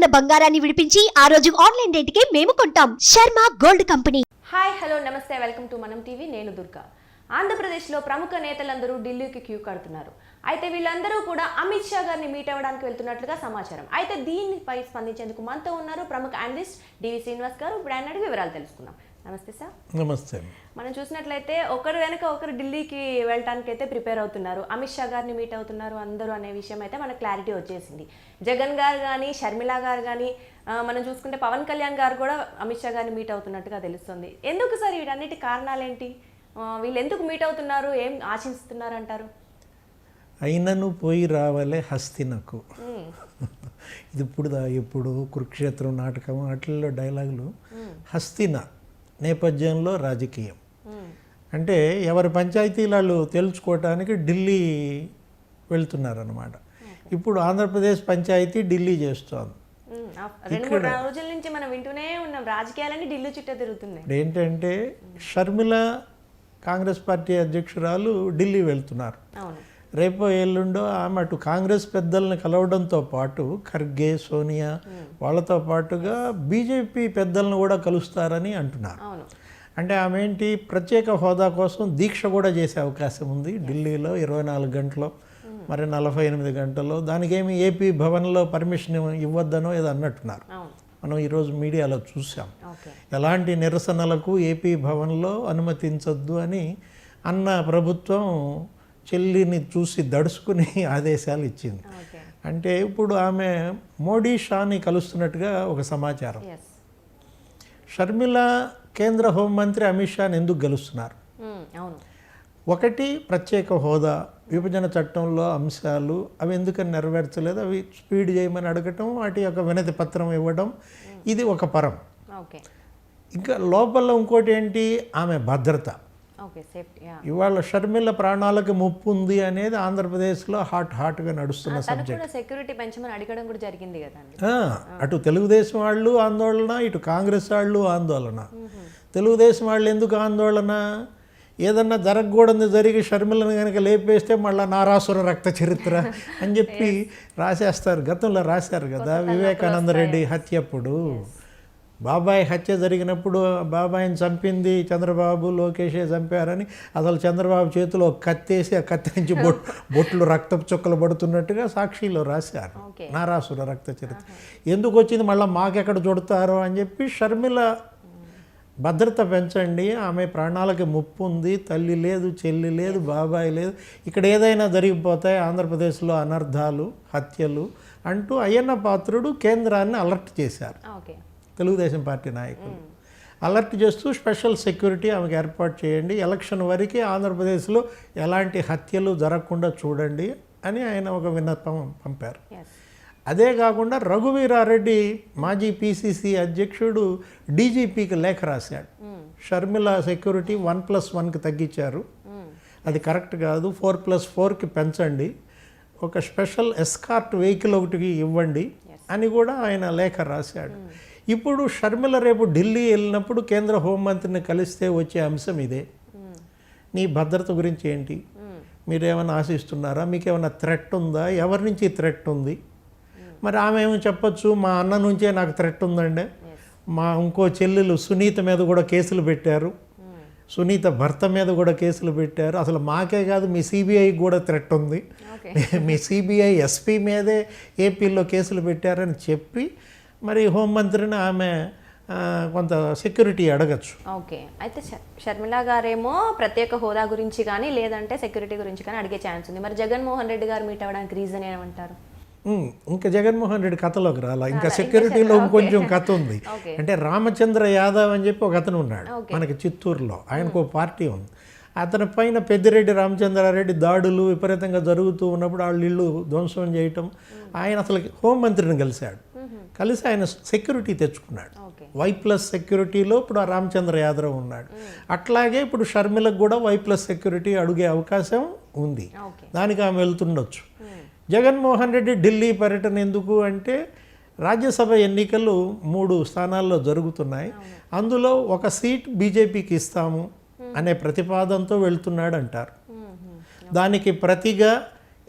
ఉన్న బంగారాన్ని విడిపించి ఆ రోజు ఆన్లైన్ రేటుకే మేము కొంటాం. Sharma gold company. Hi hello నమస్తే. Welcome to Manam TV. నేను దుర్గా. ఆంధ్రప్రదేశ్లో ప్రముఖ నేతలందరూ ఢిల్లీకి క్యూ కడుతున్నారు. అయితే వీళ్ళందరూ కూడా అమిత్ షా గారిని మీట్ అవ్వడానికి వెళ్తున్నట్లుగా సమాచారం. అయితే దీనిపై స్పందించేందుకు మనతో ఉన్నారు ప్రముఖ అనలిస్ట్ డివి శ్రీనివాస్ గారు. ఇప్పుడు ఆయన వివరాలు తెలుసుకుందాం. నమస్తే సార్. నమస్తే. మనం చూసినట్లయితే ఒకరు వెనక ఒకరు ఢిల్లీకి వెళ్ళడానికి అయితే ప్రిపేర్ అవుతున్నారు. అమిత్ షా గారిని మీట్ అవుతున్నారు అందరూ అనే విషయం అయితే మనకు క్లారిటీ వచ్చేసింది. జగన్ గారు కానీ షర్మిల గారు కానీ మనం చూసుకుంటే పవన్ కళ్యాణ్ గారు కూడా అమిత్ షా గారిని మీట్ అవుతున్నట్టుగా తెలుస్తుంది. ఎందుకు సార్ వీటన్నిటి కారణాలు ఏంటి ఆ, వీళ్ళు ఎందుకు మీట్ అవుతున్నారు? ఏం ఆశిస్తున్నారు అంటారు? అయినను పోయి రావాలే హస్తినకు ఇది ఇప్పుడు దా ఇప్పుడు కురుక్షేత్రం నాటకం వాటిల్లో డైలాగులు హస్తిన. నేపథ్యంలో రాజకీయం. అంటే ఎవరి పంచాయతీలు తెలుసుకోవటానికి ఢిల్లీ వెళ్తున్నారనమాట ఇప్పుడు ఆంధ్రప్రదేశ్ పంచాయతీ ఢిల్లీ చేస్తోంది. రోజుల నుంచి మనం వింటూనే ఉన్నాం. రాజకీయాలన్నీ ఢిల్లీ చుట్టూ తిరుగుతున్నాయి. ఏంటంటే షర్మిల కాంగ్రెస్ పార్టీ అధ్యక్షురాలు ఢిల్లీ వెళ్తున్నారు. రేపో ఎల్లుండో ఆమె అటు కాంగ్రెస్ పెద్దల్ని కలవడంతో పాటు ఖర్గే సోనియా వాళ్ళతో పాటుగా బీజేపీ పెద్దలను కూడా కలుస్తారని అంటున్నారు. అంటే ఆమె ఏంటి? ప్రత్యేక హోదా కోసం దీక్ష కూడా చేసే అవకాశం ఉంది. ఢిల్లీలో ఇరవై నాలుగు గంటలు మరి నలభై ఎనిమిది గంటల్లో దానికేమి ఏపీ భవన్లో పర్మిషన్ ఇవ్వద్దనో ఏదో అన్నట్టున్నారు. మనం ఈరోజు మీడియాలో చూసాం ఎలాంటి నిరసనలకు ఏపీ భవన్లో అనుమతించొద్దు అని అన్న ప్రభుత్వం చెల్లిని చూసి దడుచుకుని ఆదేశాలు ఇచ్చింది. అంటే ఇప్పుడు ఆమె మోడీ షాని కలుస్తున్నట్టుగా ఒక సమాచారం. షర్మిల కేంద్ర హోంమంత్రి అమిత్ షాని ఎందుకు గెలుస్తున్నారు? ఒకటి ప్రత్యేక హోదా విభజన చట్టంలో అంశాలు అవి ఎందుకని నెరవేర్చలేదు? అవి స్పీడ్ చేయమని అడగటం వాటి యొక్క వినతి పత్రం ఇవ్వడం ఇది ఒక పరం. ఇంకా లోపల ఇంకోటి ఏంటి? ఆమె భద్రత. ఇవాళ షర్మిల ప్రాణాలకు ముప్పు ఉంది అనేది ఆంధ్రప్రదేశ్లో హాట్ హాట్గా నడుస్తున్న తను కూడా సెక్యూరిటీ పెంచమని అడగడం కూడా జరిగింది కదండి. ఆ, అటు తెలుగుదేశం వాళ్ళు ఆందోళన ఇటు కాంగ్రెస్ వాళ్ళు ఆందోళన. తెలుగుదేశం వాళ్ళు ఎందుకు ఆందోళన? ఏదన్నా జరగకూడదు జరిగి షర్మిలను కనుక లేపేస్తే మళ్ళీ నారాసుర రక్త చరిత్ర అని చెప్పి రాసేస్తారు. గతంలో రాశారు కదా వివేకానంద రెడ్డి హత్య అప్పుడు. బాబాయ్ హత్య జరిగినప్పుడు బాబాయిని చంపింది చంద్రబాబు లోకేషే చంపారని అసలు చంద్రబాబు చేతిలో కత్తేసి ఆ కత్తి నుంచి బొట్ బొట్లు రక్తపు చుక్కలు పడుతున్నట్టుగా సాక్షిలో రాశారు. నారాసుర రక్త చరిత్ర. ఎందుకు వచ్చింది? మళ్ళీ మాకెక్కడ చుడతారో అని చెప్పి షర్మిల భద్రత పెంచండి. ఆమె ప్రాణాలకి ముప్పు ఉంది. తల్లి లేదు చెల్లి లేదు బాబాయ్ లేదు. ఇక్కడ ఏదైనా జరిగిపోతాయి ఆంధ్రప్రదేశ్లో అనర్థాలు హత్యలు అంటూ అయ్యన్న పాత్రుడు కేంద్రాన్ని అలర్ట్ చేశారు. ఓకే. తెలుగుదేశం పార్టీ నాయకులు. అలర్ట్ చేస్తూ స్పెషల్ సెక్యూరిటీ ఆమెకు ఏర్పాటు చేయండి. ఎలక్షన్ వరకు ఆంధ్రప్రదేశ్లో ఎలాంటి హత్యలు జరగకుండా చూడండి అని ఆయన ఒక విన్నపం పంపారు. అదే కాకుండా రఘువీరారెడ్డి మాజీ పీసీసీ అధ్యక్షుడు డీజీపీకి లేఖ రాశాడు. షర్మిల సెక్యూరిటీ వన్ ప్లస్ వన్కి తగ్గించారు. అది కరెక్ట్ కాదు. ఫోర్ ప్లస్ ఫోర్కి పెంచండి. ఒక స్పెషల్ ఎస్కార్ట్ వెహికల్ ఒకటి ఇవ్వండి అని కూడా ఆయన లేఖ రాశాడు. ఇప్పుడు షర్మిల రేపు ఢిల్లీ వెళ్ళినప్పుడు కేంద్ర హోంమంత్రిని కలిస్తే వచ్చే అంశం ఇదే. నీ భద్రత గురించి ఏంటి? మీరేమైనా ఆశిస్తున్నారా? మీకు ఏమైనా థ్రెట్ ఉందా? ఎవరి నుంచి థ్రెట్ ఉంది? మరి ఆమె ఏమో చెప్పొచ్చు మా అన్న నుంచే నాకు థ్రెట్ ఉందండి. మా ఇంకో చెల్లెలు సునీత మీద కూడా కేసులు పెట్టారు. సునీత భర్త మీద కూడా కేసులు పెట్టారు. అసలు మాకే కాదు మీ సిబిఐకి కూడా థ్రెట్ ఉంది. మీ సిబిఐ ఎస్పీ మీదే ఏపీలో కేసులు పెట్టారని చెప్పి మరి హోంమంత్రిని ఆమె కొంత సెక్యూరిటీ అడగచ్చు. ఓకే. అయితే షర్మిల గారేమో ప్రత్యేక హోదా గురించి కానీ లేదంటే సెక్యూరిటీ గురించి కానీ అడిగే ఛాన్స్ ఉంది. మరి జగన్మోహన్ రెడ్డి గారు మీట్ అవ్వడానికి రీజన్ ఏమంటారు? ఇంకా జగన్మోహన్ రెడ్డి కథలోకి రాలా. ఇంకా సెక్యూరిటీలో ఇంకొంచెం కథ ఉంది. అంటే రామచంద్ర యాదవ్ అని చెప్పి ఒక అతను ఉన్నాడు. మనకి చిత్తూరులో. ఆయనకు ఒక పార్టీ ఉంది. అతని పైన పెద్దిరెడ్డి రామచంద్రారెడ్డి దాడులు విపరీతంగా జరుగుతూ ఉన్నప్పుడు వాళ్ళు ఇల్లు ధ్వంసం చేయటం. ఆయన అసలు హోంమంత్రిని కలిశాడు. కలిసి ఆయన సెక్యూరిటీ తెచ్చుకున్నాడు. వై ప్లస్ సెక్యూరిటీలో ఇప్పుడు ఆ రామచంద్ర యాదవ్ ఉన్నాడు. అట్లాగే ఇప్పుడు షర్మిలకు కూడా వై ప్లస్ సెక్యూరిటీ అడిగే అవకాశం ఉంది. దానికి ఆమె వెళ్తుండొచ్చు. జగన్మోహన్ రెడ్డి ఢిల్లీ పర్యటన ఎందుకు అంటే రాజ్యసభ ఎన్నికలు మూడు స్థానాల్లో జరుగుతున్నాయి. అందులో ఒక సీట్ బీజేపీకి ఇస్తాము అనే ప్రతిపాదనతో వెళ్తున్నాడు అంటారు దానికి ప్రతిగా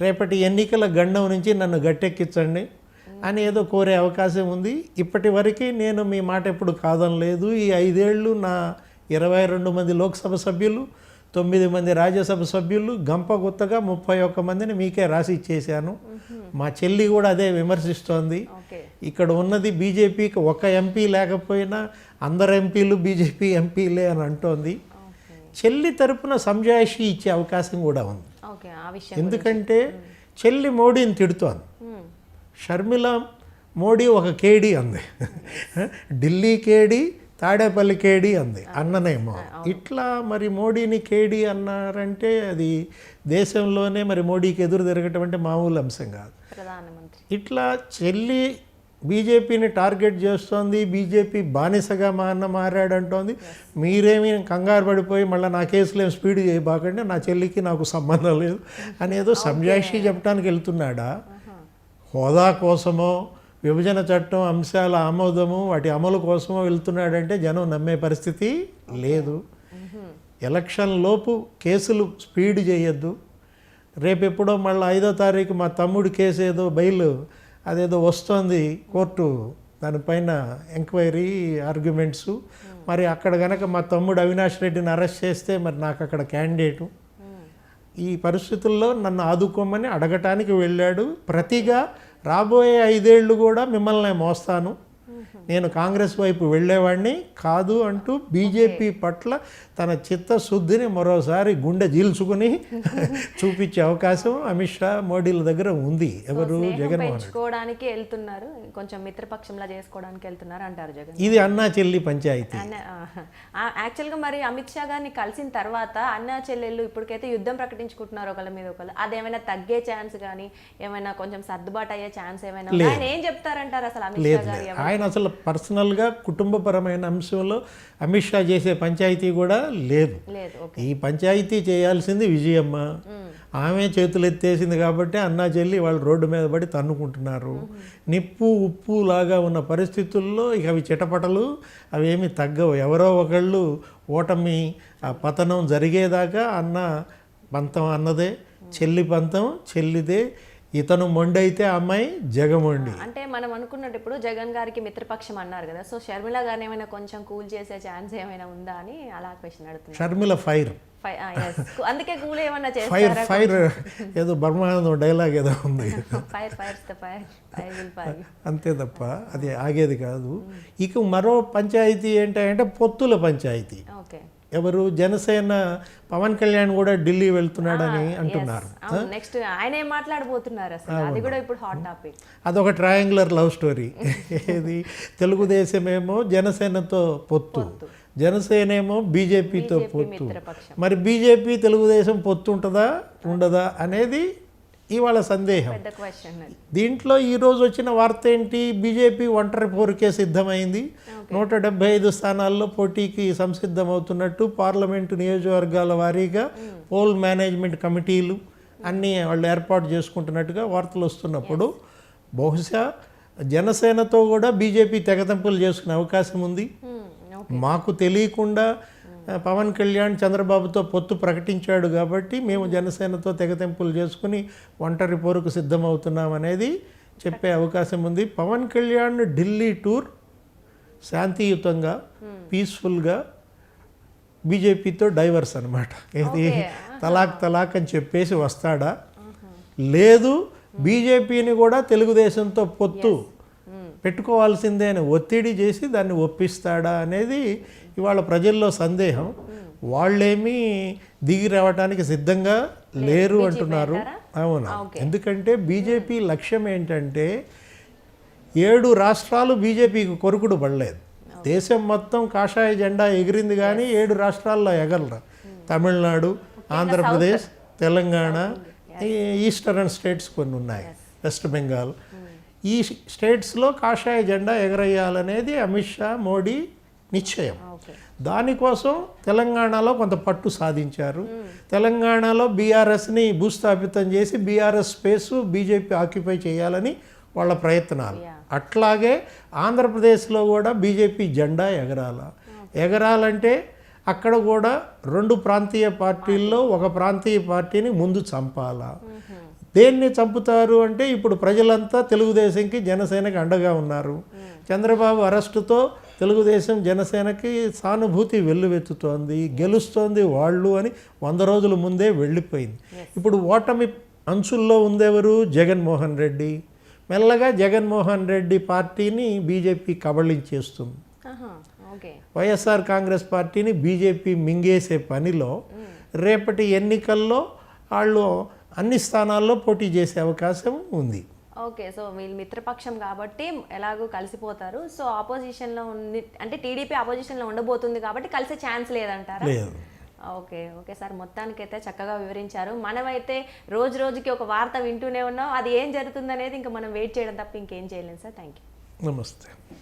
రేపటి ఎన్నికల గండం నుంచి నన్ను గట్టెక్కించండి. అని ఏదో కోరే అవకాశం ఉంది. ఇప్పటి వరకు నేను మీ మాట ఎప్పుడు కాదనలేదు. ఈ ఐదేళ్ళు నా ఇరవై రెండు మంది లోక్సభ సభ్యులు తొమ్మిది మంది రాజ్యసభ సభ్యులు గంప గుత్తగా ముప్పై ఒక్క మందిని మీకే రాసి ఇచ్చేశాను. మా చెల్లి కూడా అదే విమర్శిస్తోంది. ఇక్కడ ఉన్నది బీజేపీకి ఒక ఎంపీ లేకపోయినా అందరు ఎంపీలు బీజేపీ ఎంపీలే అని అంటోంది. చెల్లి తరపున సంజాయిషి ఇచ్చే అవకాశం కూడా ఉంది. ఎందుకంటే చెల్లి మోడీని తిడుతోంది. షర్మిల మోడీ ఒక కేడి అంది. ఢిల్లీ కేడి తాడేపల్లి కేడి అంది అన్ననేమో. ఇట్లా మరి మోడీని కేడి అన్నారంటే అది దేశంలోనే మరి మోడీకి ఎదురు తిరగటం అంటే మామూలు అంశం కాదు. ఇట్లా చెల్లి బీజేపీని టార్గెట్ చేస్తోంది బీజేపీ బానిసగా మా అన్న మారాడంటోంది. మీరేమి కంగారు పడిపోయి మళ్ళీ నా కేసులో ఏం స్పీడ్ చేయబాకండి నా చెల్లికి నాకు సంబంధం లేదు అనేదో సంజాయిషి చెప్పడానికి వెళ్తున్నాడా? హోదా కోసమో విభజన చట్టం అంశాల ఆమోదము వాటి అమలు కోసమో వెళ్తున్నాడంటే జనం నమ్మే పరిస్థితి లేదు. ఎలక్షన్ లోపు కేసులు స్పీడ్ చేయొద్దు. రేపు ఎప్పుడో మళ్ళీ ఐదో తారీఖు మా తమ్ముడు కేసు ఏదో బయలు అదేదో వస్తోంది కోర్టు. దానిపైన ఎంక్వైరీ ఆర్గ్యుమెంట్స్. మరి అక్కడ కనుక మా తమ్ముడు అవినాష్ రెడ్డిని అరెస్ట్ చేస్తే మరి నాకు అక్కడ క్యాండిడేటు. ఈ పరిస్థితుల్లో నన్ను ఆదుకోమని అడగటానికి వెళ్ళాడు. ప్రతిగా రాబోయే ఐదేళ్ళు కూడా మిమ్మల్ని మోస్తాను. నేను కాంగ్రెస్ వైపు వెళ్ళేవాడిని కాదు అంటూ బీజేపీ పట్ల తన చిత్తశుద్ధిని మరోసారి గుండె జీల్చుకుని చూపించే అవకాశం అమిత్ షా మోడీల దగ్గర ఉంది. ఎవరు? జగన్మోహన్ వెళ్తున్నారు. కొంచెం మిత్రపక్షంలా చేసుకోవడానికి వెళ్తున్నారు అంటారు జగన్ ఇది అన్నా చెల్లి పంచాయతీ. యాక్చువల్గా మరి అమిత్ షా గారిని కలిసిన తర్వాత అన్న చెల్లెళ్ళు ఇప్పటికైతే యుద్ధం ప్రకటించుకుంటున్నారు ఒకళ్ళ మీద ఒకళ్ళు. అదేమైనా తగ్గే ఛాన్స్ కానీ ఏమైనా కొంచెం సర్దుబాటు అయ్యే ఛాన్స్ ఏమైనా ఏం చెప్తారంటారు అసలు అమిత్ షా గారు? ఆయన అసలు పర్సనల్గా కుటుంబపరమైన అంశంలో అమిత్ షా చేసే పంచాయతీ కూడా లేదు. ఈ పంచాయతీ చేయాల్సింది విజయమ్మ. ఆమె చేతులు ఎత్తేసింది కాబట్టి అన్నా చెల్లి వాళ్ళు రోడ్డు మీద పడి తన్నుకుంటున్నారు. నిప్పు ఉప్పు లాగా ఉన్న పరిస్థితుల్లో ఇక అవి చిటపటలు అవేమి తగ్గవు. ఎవరో ఒకళ్ళు ఓటమి ఆ పతనం జరిగేదాకా అన్న పంతం అన్నదే చెల్లి పంతం చెల్లిదే ఇతను మొండైతే అమ్మాయి జగమొండి. అంటే మనం అనుకున్నట్టు ఇప్పుడు జగన్ గారికి మిత్రపక్షం అన్నారు కదా. సో షర్మిల గారిని ఏమైనా కొంచెం కూల్ చేసే ఛాన్స్ ఏమైనా ఉందా అని అలా క్వశ్చన్ అడుగుతున్నారు షర్మిల ఫైర్. అందుకే కూల్ ఏమన్నా ఫైర్ ఫైర్ ఏదో బ్రహ్మానందం డైలాగ్ ఏదో ఉంది. ఫైర్ ఫైర్ అంతే తప్ప అది ఆగేది కాదు. ఇక మరో పంచాయతీ ఏంటంటే పొత్తుల పంచాయతీ. ఓకే ఎవరు జనసేన పవన్ కళ్యాణ్ కూడా ఢిల్లీ వెళ్తున్నాడని అంటున్నారు. నెక్స్ట్ ఆయన ఏం మాట్లాడబోతున్నారు అది కూడా ఇప్పుడు హాట్ టాపిక్ అదొక ట్రయాంగులర్ లవ్ స్టోరీ ఏది? తెలుగుదేశం ఏమో జనసేనతో పొత్తు. జనసేన ఏమో బీజేపీతో పొత్తు. మరి బీజేపీ తెలుగుదేశం పొత్తు ఉంటుందా ఉండదా? అనేది ఇవాళ సందేహం. దీంట్లో ఈరోజు వచ్చిన వార్త ఏంటి? బీజేపీ ఒంటరి పోరుకే సిద్ధమైంది. నూట డెబ్బై ఐదు స్థానాల్లో పోటీకి సంసిద్ధమవుతున్నట్టు పార్లమెంటు నియోజకవర్గాల వారీగా పోల్ మేనేజ్మెంట్ కమిటీలు అన్నీ వాళ్ళు ఏర్పాటు చేసుకుంటున్నట్టుగా వార్తలు వస్తున్నప్పుడు బహుశా జనసేనతో కూడా బీజేపీ తెగతెంపులు చేసుకునే అవకాశం ఉంది. మాకు తెలియకుండా పవన్ కళ్యాణ్ చంద్రబాబుతో పొత్తు ప్రకటించాడు కాబట్టి మేము జనసేనతో తెగతెంపులు చేసుకుని ఒంటరి పోరుకు సిద్ధమవుతున్నాం అనేది చెప్పే అవకాశం ఉంది. పవన్ కళ్యాణ్ ఢిల్లీ టూర్ శాంతియుతంగా పీస్ఫుల్గా బీజేపీతో డైవర్స్ అనమాట ఏది తలాక్ తలాక్ అని చెప్పేసి వస్తాడా? లేదు బీజేపీని కూడా తెలుగుదేశంతో పొత్తు పెట్టుకోవాల్సిందే అని ఒత్తిడి చేసి దాన్ని ఒప్పిస్తాడా అనేది ఇవాళ ప్రజల్లో సందేహం వాళ్ళేమీ దిగి రావడానికి సిద్ధంగా లేరు అంటున్నారు. అవునా? ఎందుకంటే బీజేపీ లక్ష్యం ఏంటంటే ఏడు రాష్ట్రాలు బీజేపీకి కొరుకుడు పడలేదు. దేశం మొత్తం కాషాయ జెండా ఎగిరింది కానీ ఏడు రాష్ట్రాల్లో ఎగలరు తమిళనాడు ఆంధ్రప్రదేశ్ తెలంగాణ ఈస్టర్న్ స్టేట్స్ కొన్ని ఉన్నాయి. వెస్ట్ బెంగాల్. ఈ స్టేట్స్లో కాషాయ జెండా ఎగరేయాలనేది అమిత్ షా మోడీ నిశ్చయం. దానికోసం తెలంగాణలో కొంత పట్టు సాధించారు. తెలంగాణలో బీఆర్ఎస్ని భూస్థాపితం చేసి బీఆర్ఎస్ స్పేస్ బీజేపీ ఆక్యుపై చేయాలని వాళ్ళ ప్రయత్నాలు. అట్లాగే ఆంధ్రప్రదేశ్లో కూడా బీజేపీ జెండా ఎగరాల. ఎగరాలంటే అక్కడ కూడా రెండు ప్రాంతీయ పార్టీల్లో ఒక ప్రాంతీయ పార్టీని ముందు చంపాలా. దేన్ని చంపుతారు అంటే ఇప్పుడు ప్రజలంతా తెలుగుదేశంకి జనసేనకి అండగా ఉన్నారు. చంద్రబాబు అరెస్టుతో తెలుగుదేశం జనసేనకి సానుభూతి వెల్లువెత్తుతోంది గెలుస్తోంది వాళ్ళు అని వంద రోజుల ముందే వెళ్ళిపోయింది. ఇప్పుడు ఓటమి అంచుల్లో ఉందెవరు? జగన్మోహన్ రెడ్డి. మెల్లగా జగన్మోహన్ రెడ్డి పార్టీని బీజేపీ కబళించేస్తుంది. వైఎస్ఆర్ కాంగ్రెస్ పార్టీని బీజేపీ మింగేసే పనిలో రేపటి ఎన్నికల్లో వాళ్ళు అన్ని స్థానాల్లో పోటీ చేసే అవకాశం ఉంది. ఓకే సో వీళ్ళు మిత్రపక్షం కాబట్టి ఎలాగో కలిసిపోతారు. సో ఆపోజిషన్లో ఉంది అంటే టీడీపీ ఆపోజిషన్లో ఉండబోతుంది కాబట్టి కలిసే ఛాన్స్ లేదంటారా? లేదు. ఓకే ఓకే సార్ మొత్తానికైతే చక్కగా వివరించారు. మనమైతే రోజు రోజుకి ఒక వార్త వింటూనే ఉన్నాం. అది ఏం జరుగుతుంది అనేది ఇంకా మనం వెయిట్ చేయడం తప్ప ఇంకేం చేయలేం సార్. థ్యాంక్ యూ నమస్తే.